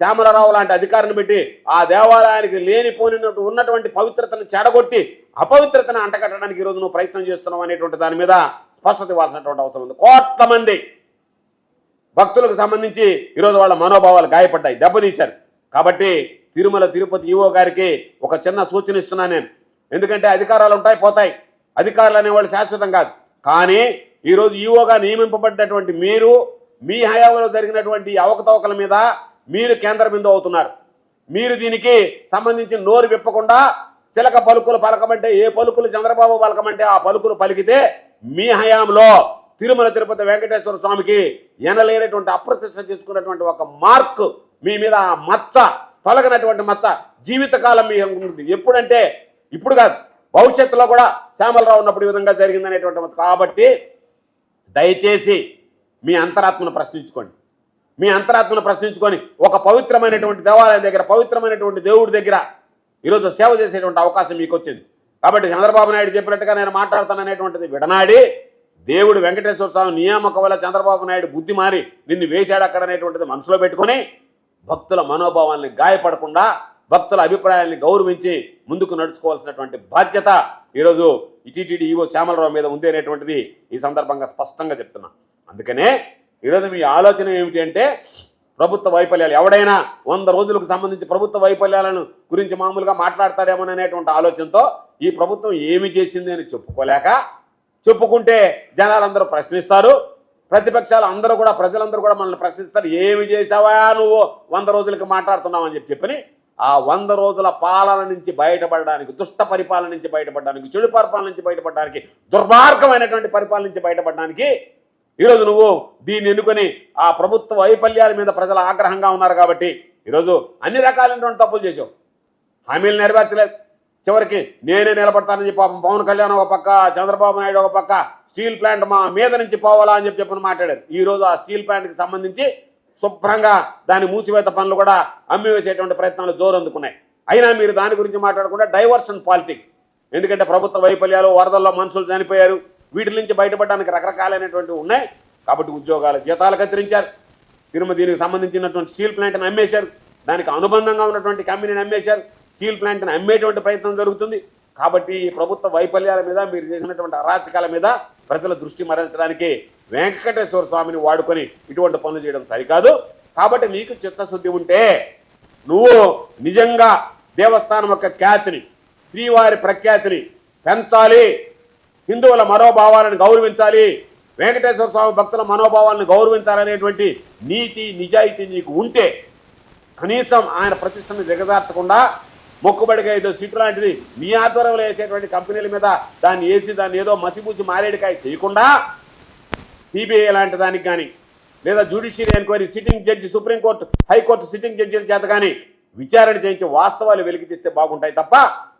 శ్యామలరావు లాంటి అధికారిని పెట్టి ఆ దేవాలయానికి లేనిపోయినట్టు ఉన్నటువంటి పవిత్రతను చెడగొట్టి అపవిత్రతను అంటగట్టడానికి ఈరోజు నువ్వు ప్రయత్నం చేస్తున్నావు అనేటువంటి దాని మీద స్పష్టత ఇవ్వాల్సినటువంటి అవసరం ఉంది. కోట్ల మంది భక్తులకు సంబంధించి ఈరోజు వాళ్ళ మనోభావాలు గాయపడ్డాయి దెబ్బతీశారు. కాబట్టి తిరుమల తిరుపతి ఈవో గారికి ఒక చిన్న సూచన ఇస్తున్నా నేను. ఎందుకంటే అధికారాలు ఉంటాయి పోతాయి. అధికారులు అనేవాళ్ళు శాశ్వతం కాదు. కానీ ఈరోజు ఈవోగా నియమింపబడ్డటువంటి మీరు మీ హయాంలో జరిగినటువంటి అవకతవకల మీద మీరు కేంద్ర బిందువు అవుతున్నారు. మీరు దీనికి సంబంధించి నోరు విప్పకుండా చిలక పలుకులు పలకమంటే ఏ పలుకులు చంద్రబాబు పలకమంటే ఆ పలుకులు పలికితే మీ హయాంలో తిరుమల తిరుపతి వెంకటేశ్వర స్వామికి ఎనలేనటువంటి అప్రతిష్ట చేసుకున్నటువంటి ఒక మార్క్ మీ మీద ఆ మచ్చ తొలగినటువంటి మచ్చ జీవితకాలం మీ ఉంటుంది. ఎప్పుడంటే ఇప్పుడు కాదు భవిష్యత్తులో కూడా శ్యామలరావు ఉన్నప్పుడు ఈ విధంగా జరిగిందనేటువంటి మచ్చ. కాబట్టి దయచేసి మీ అంతరాత్మను ప్రశ్నించుకోండి. మీ అంతరాత్మను ప్రశ్నించుకొని ఒక పవిత్రమైనటువంటి దేవాలయం దగ్గర పవిత్రమైనటువంటి దేవుడి దగ్గర ఈరోజు సేవ చేసేటువంటి అవకాశం మీకు వచ్చింది కాబట్టి చంద్రబాబు నాయుడు చెప్పినట్టుగా నేను మాట్లాడతాననేటువంటిది విడనాడి దేవుడు వెంకటేశ్వర స్వామి నియామకం వల్ల చంద్రబాబు నాయుడు బుద్ధి మారి నిన్ను వేశాడు అక్కడ అనేటువంటిది మనసులో పెట్టుకొని భక్తుల మనోభావాల్ని గాయపడకుండా భక్తుల అభిప్రాయాల్ని గౌరవించి ముందుకు నడుచుకోవాల్సినటువంటి బాధ్యత ఈరోజు ఇటీటీడీ ఈవో శ్యామలరావు మీద ఉంది అనేటువంటిది ఈ సందర్భంగా స్పష్టంగా చెప్తున్నా. అందుకనే ఈరోజు మీ ఆలోచన ఏమిటి అంటే ప్రభుత్వ వైఫల్యాలు ఎవడైనా వంద రోజులకు సంబంధించి ప్రభుత్వ వైఫల్యాలను గురించి మామూలుగా మాట్లాడతాడేమో అనేటువంటి ఆలోచనతో ఈ ప్రభుత్వం ఏమి చేసింది అని చెప్పుకోలేక చెప్పుకుంటే జనాలందరూ ప్రశ్నిస్తారు. ప్రతిపక్షాలు అందరూ కూడా ప్రజలందరూ కూడా మనల్ని ప్రశ్నిస్తారు. ఏమి చేసావా నువ్వు? వంద రోజులకి మాట్లాడుతున్నావు అని చెప్పి చెప్పని ఆ వంద రోజుల పాలన నుంచి బయటపడడానికి దుష్ట పరిపాలన నుంచి బయటపడడానికి చెడు పరిపాలన నుంచి బయటపడడానికి దుర్మార్గమైనటువంటి పరిపాలన నుంచి బయటపడడానికి ఈరోజు నువ్వు దీన్ని ఎన్నుకొని ఆ ప్రభుత్వ వైఫల్యాల మీద ప్రజలు ఆగ్రహంగా ఉన్నారు కాబట్టి ఈరోజు అన్ని రకాలైనటువంటి తప్పులు చేసావు హామీలు నెరవేర్చలేదు. చివరికి నేనే నిలబడతానని చెప్పి పాపం పవన్ కళ్యాణ్ ఒక పక్క చంద్రబాబు నాయుడు ఒక పక్క స్టీల్ ప్లాంట్ మా మీద నుంచి పోవాలా అని చెప్పి చెప్పని మాట్లాడారు. ఈ రోజు ఆ స్టీల్ ప్లాంట్కి సంబంధించి శుభ్రంగా దాని మూసివేత పనులు కూడా అమ్మివేసేటువంటి ప్రయత్నాలు జోరందుకున్నాయి. అయినా మీరు దాని గురించి మాట్లాడకుండా డైవర్షన్ పాలిటిక్స్. ఎందుకంటే ప్రభుత్వ వైఫల్యాలు వరదల్లో మనుషులు చనిపోయారు. వీటి నుంచి బయటపడడానికి రకరకాలైనటువంటివి ఉన్నాయి. కాబట్టి ఉద్యోగాల జీతాలు కత్తిరించారు. తిరుమ దీనికి సంబంధించినటువంటి స్టీల్ ప్లాంట్ని అమ్మేశారు. దానికి అనుబంధంగా ఉన్నటువంటి కంపెనీని అమ్మేశారు. స్టీల్ ప్లాంట్ని అమ్మేటువంటి ప్రయత్నం జరుగుతుంది. కాబట్టి ప్రభుత్వ వైఫల్యాల మీద మీరు చేసినటువంటి అరాచకాల మీద ప్రజల దృష్టి మరల్చడానికి వెంకటేశ్వర స్వామిని వాడుకొని ఇటువంటి పనులు చేయడం సరికాదు. కాబట్టి నీకు చిత్తశుద్ధి ఉంటే నువ్వు నిజంగా దేవస్థానం యొక్క ఖ్యాతిని శ్రీవారి ప్రఖ్యాతిని పెంచాలి. హిందువుల మనోభావాలను గౌరవించాలి. వెంకటేశ్వర స్వామి భక్తుల మనోభావాలను గౌరవించాలనేటువంటి నీతి నిజాయితీ నీకు ఉంటే కనీసం ఆయన ప్రతిష్టను దిగజార్చకుండా మొక్కుబడిగా ఏదో సిట్ లాంటిది మీ ఆధ్వర్యంలో వేసేటువంటి కంపెనీల మీద దాన్ని వేసి దాన్ని ఏదో మసిపూసి మారేడికాయ చేయకుండా సిబిఐ లాంటి దానికి కానీ లేదా judiciary enquiry sitting judge supreme court high court sitting జడ్జిల చేత కానీ విచారణ చేయించి వాస్తవాలు వెలికి తీస్తే బాగుంటాయి తప్ప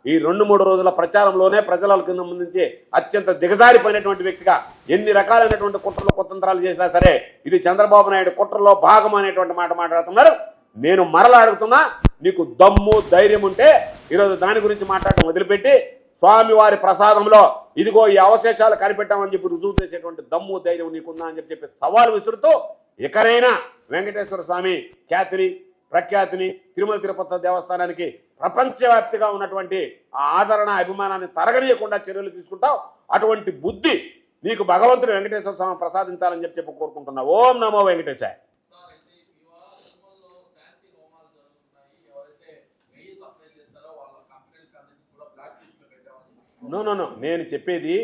ఈ రెండు మూడు రోజుల ప్రచారంలోనే ప్రజల కింద ముందుంచి అత్యంత దిగజారిపోయినటువంటి వ్యక్తిగా ఎన్ని రకాలైనటువంటి కుట్రలు కుతంత్రాలు చేసినా సరే ఇది చంద్రబాబు నాయుడు కుట్రలో భాగం అనేటువంటి మాట మాట్లాడుతున్నారు. నేను మరలా అడుగుతున్నా నీకు దమ్ము ధైర్యం ఉంటే ఈరోజు దాని గురించి మాట్లాడడం వదిలిపెట్టి స్వామివారి ప్రసాదంలో ఇదిగో ఈ అవశేషాలు కనిపెట్టామని చెప్పి రుజువు చేసేటువంటి దమ్ము ధైర్యం నీకుందా అని చెప్పి చెప్పి సవాల్ విసురుతూ ఎక్కడైనా వెంకటేశ్వర స్వామి ఖ్యాతిని ప్రఖ్యాతిని తిరుమల తిరుపతి దేవస్థానానికి ప్రపంచవ్యాప్తిగా ఉన్నటువంటి ఆ ఆదరణ అభిమానాన్ని తరగనీయకుండా చర్యలు తీసుకుంటావు. అటువంటి బుద్ధి నీకు భగవంతుడు వెంకటేశ్వర స్వామి ప్రసాదించాలని చెప్పి చెప్పి కోరుకుంటున్నా. ఓం నమో వెంకటేశాయ సార్ అయితే ఇవాళ తిరుమలలో శాంతి హోమాలు జరుగుతున్నాయి ఎవరైతే నెయ్యి సప్లై చేస్తారో వాళ్ళ కంపెనీలకు అన్నిటికీ కూడా బ్లాక్ లిస్ట్లో పెట్టామని నో నో నో నేను చెప్పేది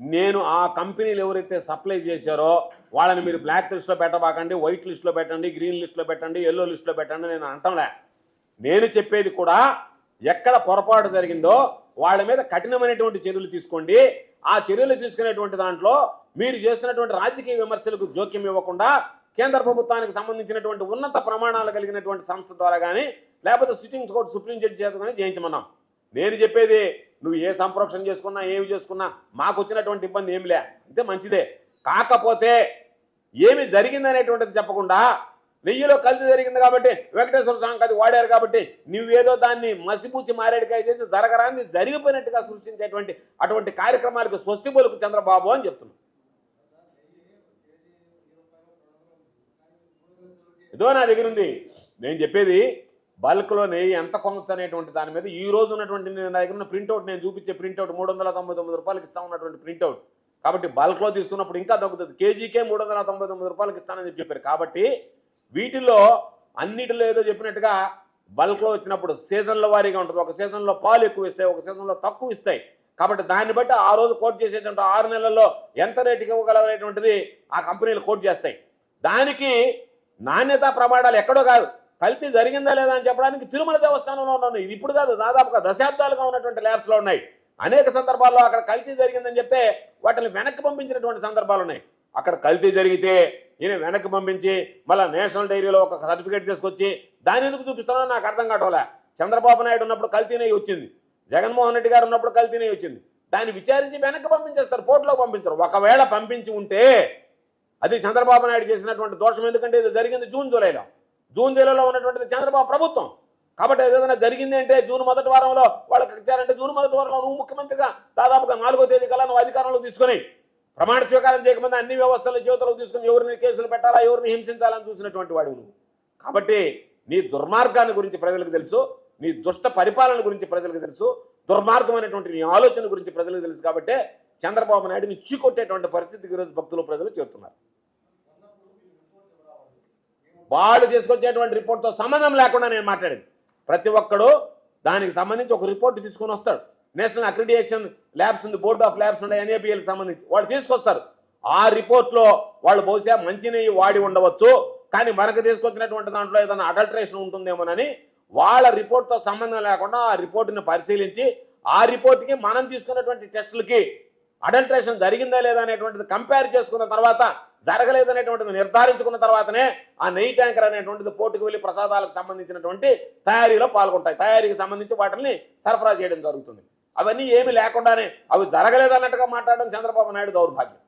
నేను ఆ కంపెనీలు ఎవరైతే సప్లై చేశారో వాళ్ళని మీరు బ్లాక్ లిస్ట్లో పెట్టబాకండి వైట్ లిస్ట్లో పెట్టండి గ్రీన్ లిస్ట్లో పెట్టండి ఎల్లో లిస్ట్లో పెట్టండి నేను అంటంలే. నేను చెప్పేది కూడా ఎక్కడ పొరపాటు జరిగిందో వాళ్ళ మీద కఠినమైనటువంటి చర్యలు తీసుకోండి. ఆ చర్యలు తీసుకునేటువంటి దాంట్లో మీరు చేస్తున్నటువంటి రాజకీయ విమర్శలకు జోక్యం ఇవ్వకుండా కేంద్ర ప్రభుత్వానికి సంబంధించినటువంటి ఉన్నత ప్రమాణాలు కలిగినటువంటి సంస్థ ద్వారా కానీ లేకపోతే సిట్టింగ్ కోర్టు సుప్రీం జడ్జి చేత కానీ చేయించమన్నాం నేను చెప్పేది నువ్వు ఏ సంప్రోక్షణ చేసుకున్నా ఏమి చేసుకున్నా మాకు వచ్చినటువంటి ఇబ్బంది ఏమి లే. అంటే మంచిదే. కాకపోతే ఏమి జరిగిందనేటువంటిది చెప్పకుండా నెయ్యిలో కల్తీ జరిగింది కాబట్టి వెంకటేశ్వర స్వామికి అది వాడారు కాబట్టి నువ్వేదో దాన్ని మసిపూచి మారేడికాయ చేసి జరగరాన్ని జరిగిపోయినట్టుగా సృష్టించేటువంటి అటువంటి కార్యక్రమాలకు స్వస్తి బొలుకు చంద్రబాబు అని చెప్తున్నాను ఇదో నా దగ్గర ఉంది. నేను చెప్పేది బల్క్లో నెయ్యి ఎంత కొనొచ్చు అనేటువంటి దాని మీద ఈ రోజు ఉన్నటువంటి నేను నా దగ్గర ఉన్న ప్రింట్అవుట్ నేను చూపించే ప్రింట్అవుట్ మూడు వందల తొంభై తొమ్మిది రూపాయలకి ఇస్తా ఉన్నటువంటి ప్రింట్అవుట్ కాబట్టి బల్క్లో తీసుకున్నప్పుడు ఇంకా తగ్గుతుంది. కేజీకే మూడు వందల తొంభై తొమ్మిది రూపాయలకి ఇస్తానని చెప్పారు. కాబట్టి వీటిల్లో అన్నిటిలో ఏదో చెప్పినట్టుగా బల్క్లో వచ్చినప్పుడు సీజన్ల వారీగా ఉంటుంది. ఒక సీజన్లో పాలు ఎక్కువ ఇస్తాయి ఒక సీజన్లో తక్కువ ఇస్తాయి. కాబట్టి దాన్ని బట్టి ఆ రోజు కోట్ చేసేటువంటి ఆరు నెలల్లో ఎంత రేటుకి ఇవ్వగలనేటువంటిది ఆ కంపెనీలు కోట్ చేస్తాయి. దానికి నాణ్యతా ప్రమాణాలు ఎక్కడో కాదు. కల్తీ జరిగిందా లేదా అని చెప్పడానికి తిరుమల దేవస్థానంలో ఉన్నాను. ఇది ఇప్పుడు కాదు దాదాపుగా దశాబ్దాలుగా ఉన్నటువంటి ల్యాబ్స్లో ఉన్నాయి. అనేక సందర్భాల్లో అక్కడ కల్తీ జరిగిందని చెప్తే వాటిని వెనక్కి పంపించినటువంటి సందర్భాలు ఉన్నాయి. అక్కడ కల్తీ జరిగితే ఈయన వెనక్కి పంపించి మళ్ళీ నేషనల్ డైరీలో ఒక సర్టిఫికేట్ తీసుకొచ్చి దాని ఎందుకు చూపిస్తానో నాకు అర్థం కావట్లే. చంద్రబాబు నాయుడు ఉన్నప్పుడు కల్తీనే వచ్చింది. జగన్మోహన్ రెడ్డి గారు ఉన్నప్పుడు కల్తీనే వచ్చింది. దాన్ని విచారించి వెనక్కి పంపించేస్తారు పోర్టులోకి పంపించరు. ఒకవేళ పంపించి ఉంటే అది చంద్రబాబు నాయుడు చేసినటువంటి దోషం. ఎందుకంటే ఇది జరిగింది జూన్ జూలైలో. జూన్ జూలైలో ఉన్నటువంటిది చంద్రబాబు ప్రభుత్వం. కాబట్టి ఏదైనా జరిగింది అంటే జూన్ మొదటి వారంలో వాళ్ళకి ఇచ్చారంటే జూన్ మొదటి వారంలో నువ్వు ముఖ్యమంత్రిగా దాదాపుగా నాలుగో తేదీ కల్లా నువ్వు అధికారంలో తీసుకొని ప్రమాణ స్వీకారం చేయకముందు అన్ని వ్యవస్థలు చేతులకు తీసుకుని ఎవరిని కేసులు పెట్టాలా ఎవరిని హింసించాలని చూసినటువంటి వాడు నువ్వు. కాబట్టి నీ దుర్మార్గాన్ని గురించి ప్రజలకు తెలుసు నీ దుష్ట పరిపాలన గురించి ప్రజలకు తెలుసు దుర్మార్గమైనటువంటి నీ ఆలోచన గురించి ప్రజలకు తెలుసు కాబట్టి చంద్రబాబు నాయుడుని చీకొట్టేటువంటి పరిస్థితికి ఈరోజు భక్తులు ప్రజలు చేరుతున్నారు. వాళ్ళు తీసుకొచ్చేటువంటి రిపోర్ట్తో సంబంధం లేకుండా నేను మాట్లాడింది. ప్రతి ఒక్కడు దానికి సంబంధించి ఒక రిపోర్ట్ తీసుకొని వస్తాడు. నేషనల్ అక్రిడియేషన్ ల్యాబ్స్ ఉంది బోర్డ్ ఆఫ్ ల్యాబ్స్ ఉన్నాయి ఎన్ఏపిఎల్ సంబంధించి. వాళ్ళు తీసుకొస్తారు. ఆ రిపోర్ట్లో వాళ్ళు బహుశా మంచి నెయ్యి వాడి ఉండవచ్చు కానీ మనకు తీసుకొచ్చినటువంటి దాంట్లో ఏదైనా అడల్ట్రేషన్ ఉంటుందేమోనని వాళ్ళ రిపోర్ట్తో సంబంధం లేకుండా ఆ రిపోర్ట్ని పరిశీలించి ఆ రిపోర్ట్కి మనం తీసుకున్నటువంటి టెస్టులకి అడల్ట్రేషన్ జరిగిందా లేదా అనేటువంటిది కంపేర్ చేసుకున్న తర్వాత జరగలేదనేటువంటిది నిర్ధారించుకున్న తర్వాతనే ఆ నెయ్యి ట్యాంకర్ అనేటువంటిది పోర్టుకు వెళ్ళి ప్రసాదాలకు సంబంధించినటువంటి తయారీలో పాల్గొంటాయి. తయారీకి సంబంధించి వాటిని సరఫరా చేయడం జరుగుతుంది. అవన్నీ ఏమి లేకుండానే అవి జరగలేదన్నట్టుగా మాట్లాడడం చంద్రబాబు నాయుడు దౌర్భాగ్యం.